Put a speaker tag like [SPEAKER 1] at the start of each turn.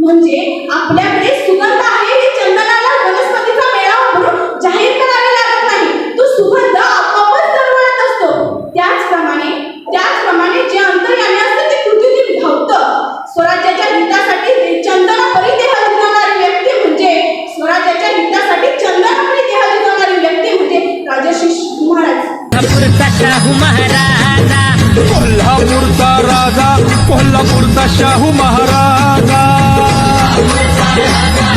[SPEAKER 1] म्हणजे आपल्याकडे सुगंध आहे हे चंदनाला वनस्पतीचा मेळावा म्हणून जाहीर करावे लागत नाही. तो सुगंध आपोआपच दरवळत असतो. त्याचप्रमाणे त्याचप्रमाणे जे अंतर्यामी असते ते कृतीतील भावतं स्वराज्याच्या हितासाठी ते परिदेह देह व्यक्ती म्हणजे स्वराज्याच्या हितासाठी चंदन परिदेह दिजवणारी व्यक्ती म्हणजे राजश्री महाराज.
[SPEAKER 2] शाहू महाराजा.
[SPEAKER 3] कोल्हापूरचा राजा कोल्हापूरचा शाहू महाराज.